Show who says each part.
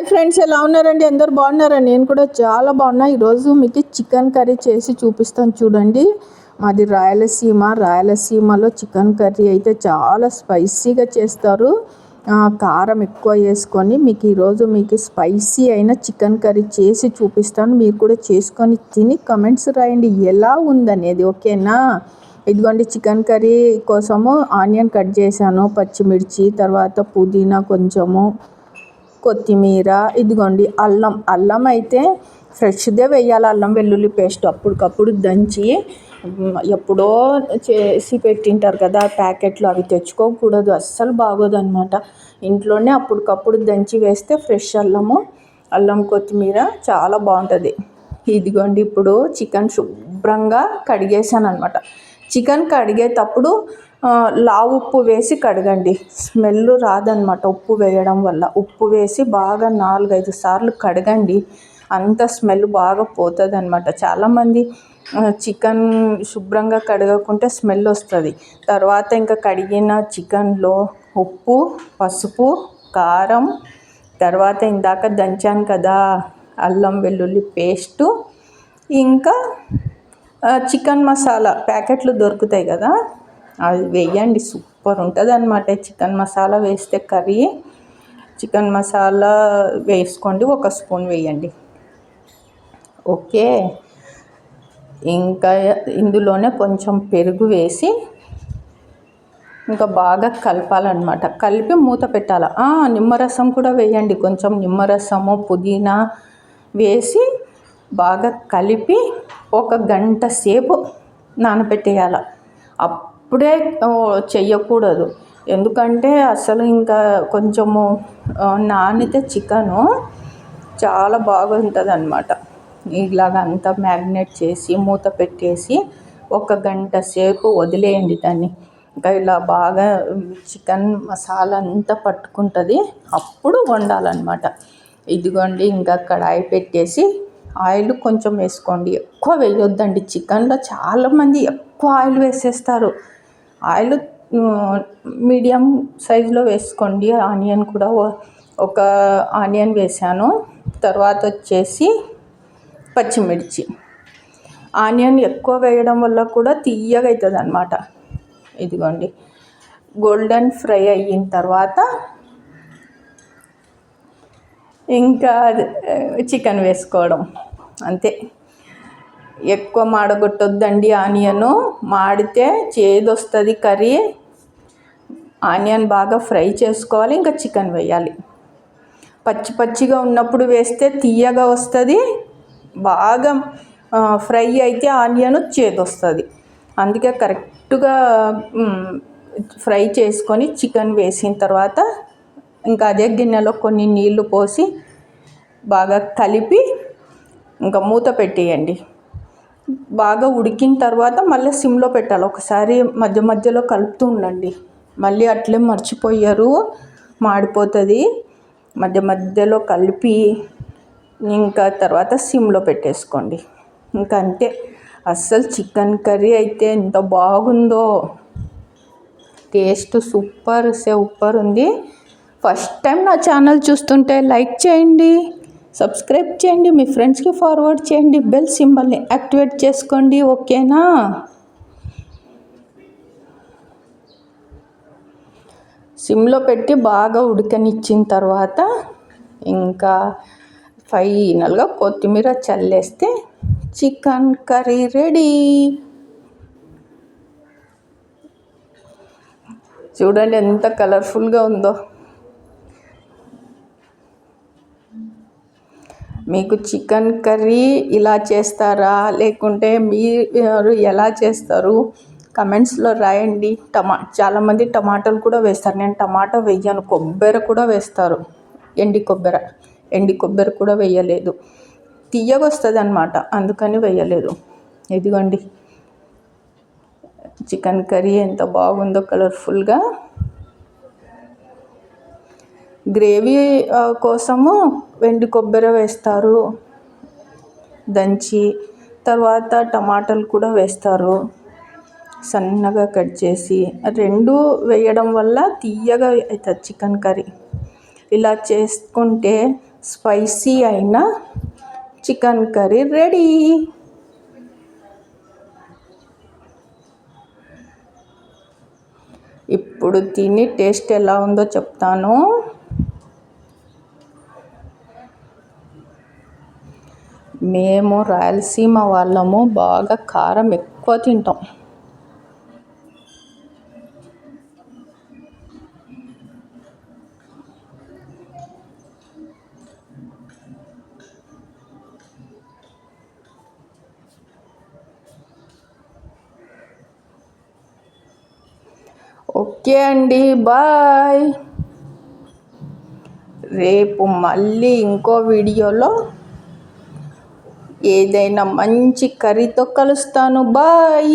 Speaker 1: Hi friends ఎలా ఉన్నారండి? అందరు బాగున్నారా? నేను కూడా చాలా బాగున్నా. ఈరోజు మీకు చికెన్ కర్రీ చేసి చూపిస్తాను చూడండి. మాది రాయలసీమ. రాయలసీమలో చికెన్ కర్రీ అయితే చాలా స్పైసీగా చేస్తారు. కారం ఎక్కువ వేసుకొని మీకు ఈరోజు మీకు స్పైసీ అయిన చికెన్ కర్రీ చేసి చూపిస్తాను. మీరు కూడా చేసుకొని తిని కమెంట్స్ రాయండి. ఎలా ఉందనేది ఓకేనా? ఇదిగోండి చికెన్ కర్రీ కోసము ఆనియన్ కట్ చేశాను పచ్చిమిర్చి తర్వాత పుదీనా కొంచెము కొత్తిమీర ఇదిగోండి అల్లం. అల్లం అయితే ఫ్రెష్దే వేయాలి అల్లం వెల్లుల్లి పేస్ట్ అప్పటికప్పుడు దంచి ఎప్పుడో చేసి పెట్టింటారు కదా ప్యాకెట్లు అవి తెచ్చుకోకూడదు అస్సలు బాగోదు అనమాట ఇంట్లోనే అప్పటికప్పుడు దంచి వేస్తే ఫ్రెష్ అల్లము అల్లం కొత్తిమీర చాలా బాగుంటుంది. ఇదిగోండి ఇప్పుడు చికెన్ శుభ్రంగా కడిగేసాను అనమాట చికెన్ కడిగేటప్పుడు లావు ఉప్పు వేసి కడగండి. స్మెల్ రాదనమాట ఉప్పు వేయడం వల్ల. ఉప్పు వేసి బాగా నాలుగైదు సార్లు కడగండి. అంత స్మెల్ బాగా పోతుంది అనమాట చాలామంది చికెన్ శుభ్రంగా కడగకుంటే స్మెల్ వస్తుంది. తర్వాత ఇంకా కడిగిన చికెన్లో ఉప్పు పసుపు కారం తర్వాత ఇందాక దంచాను కదా అల్లం వెల్లుల్లి పేస్టు ఇంకా చికెన్ మసాలా ప్యాకెట్లు దొరుకుతాయి కదా అది వేయండి సూపర్ ఉంటుంది అనమాట చికెన్ మసాలా వేస్తే కర్రీ చికెన్ మసాలా వేసుకోండి ఒక స్పూన్ వేయండి. ఓకే. ఇంకా ఇందులోనే కొంచెం పెరుగు వేసి ఇంకా బాగా కలపాలన్నమాట. కలిపి మూత పెట్టాలి? నిమ్మరసం కూడా వేయండి. కొంచెం నిమ్మరసము పుదీనా వేసి బాగా కలిపి ఒక గంట సేపు నానబెట్టేయాల? అప్పుడే చెయ్యకూడదు. ఎందుకంటే అసలు ఇంకా కొంచెము ఆ, నానితే చికెను చాలా బాగుంటుంది అనమాట ఇలాగ అంతా మ్యారినేట్ చేసి మూత పెట్టేసి ఒక గంట సేపు వదిలేయండి దాన్ని. ఇంకా ఇలా బాగా చికెన్ మసాలా అంతా పట్టుకుంటుంది. అప్పుడు వండాలన్నమాట. ఇదిగోండి ఇంకా కడాయి పెట్టేసి ఆయిల్ కొంచెం వేసుకోండి. ఎక్కువ వేయొద్దండి. చికెన్లో చాలామంది ఎక్కువ ఆయిల్ వేసేస్తారు. ఆయిల్ మీడియం సైజులో వేసుకోండి. ఆనియన్ కూడా ఒక ఆనియన్ వేసాను. తర్వాత వచ్చేసి పచ్చిమిర్చి. ఆనియన్ ఎక్కువ వేయడం వల్ల కూడా తీయగా అవుతుంది అనమాట ఇదిగోండి. గోల్డెన్ ఫ్రై అయిన తర్వాత ఇంకా చికెన్ వేసుకోవడం. అంతే. ఎక్కువ మాడగొట్టొద్దండి ఆనియను. మాడితే చేదు వస్తుంది కర్రీ. ఆనియన్ బాగా ఫ్రై చేసుకోవాలి ఇంకా చికెన్ వేయాలి. పచ్చి పచ్చిగా ఉన్నప్పుడు వేస్తే తీయగా వస్తుంది. బాగా ఫ్రై అయితే ఆనియన్ చేదు వస్తుంది అందుకే కరెక్ట్గా ఫ్రై చేసుకొని చికెన్ వేసిన తర్వాత ఇంకా అదే గిన్నెలో కొన్ని నీళ్ళు పోసి బాగా కలిపి ఇంకా మూత పెట్టేయండి. బాగా ఉడికిన తర్వాత మళ్ళీ సిమ్లో పెట్టాలి. ఒకసారి మధ్య మధ్యలో కలుపుతూ ఉండండి. మళ్ళీ అట్లే మర్చిపోయారు మాడిపోతుంది. మధ్య మధ్యలో కలిపి ఇంకా తర్వాత సిమ్లో పెట్టేసుకోండి. ఇంకా అంతే. అస్సలు చికెన్ కర్రీ అయితే ఎంత బాగుందో. టేస్ట్ సూపర్ సూపర్ ఉంది. ఫస్ట్ టైం నా ఛానల్ చూస్తుంటే లైక్ చేయండి. సబ్స్క్రైబ్ చేయండి మీ ఫ్రెండ్స్కి ఫార్వర్డ్ చేయండి బెల్ సింబల్ని యాక్టివేట్ చేసుకోండి ఓకేనా? సిమ్లో పెట్టి బాగా ఉడకనిచ్చిన తర్వాత ఇంకా ఫైనల్గా కొత్తిమీర చల్లేస్తే చికెన్ కర్రీ రెడీ. చూడండి ఎంత కలర్ఫుల్గా ఉందో. మీకు చికెన్ కర్రీ ఇలా చేస్తారా? లేకుంటే మీరు ఎలా చేస్తారు? కమెంట్స్లో రాయండి. టమా చాలామంది టమాటాలు కూడా వేస్తారు. నేను టమాటా వేయను. కొబ్బరి కూడా వేస్తారు. ఎండి కొబ్బరి ఎండి కొబ్బరి కూడా వేయలేదు. తీయగొస్తుంది అనమాట అందుకని వేయలేదు. ఇదిగోండి. చికెన్ కర్రీ ఎంత బాగుందో కలర్ఫుల్గా. గ్రేవీ కోసము వెండి కొబ్బరి వేస్తారు దంచి తర్వాత టమాటాలు కూడా వేస్తారు. సన్నగా కట్ చేసి రెండు వేయడం వల్ల తీయగా అవుతుంది చికెన్ కర్రీ. ఇలా చేసుకుంటే స్పైసీ అయిన చికెన్ కర్రీ రెడీ. ఇప్పుడు తిని టేస్ట్ ఎలా ఉందో చెప్తాను. మేము రాయలసీమ వాళ్ళము బాగా కారం ఎక్కువ తింటాం. ఓకే అండి బాయ్. రేపు మళ్ళీ ఇంకో వీడియోలో ఏదైనా మంచి కర్రీతో కలుస్తాను. బాయ్.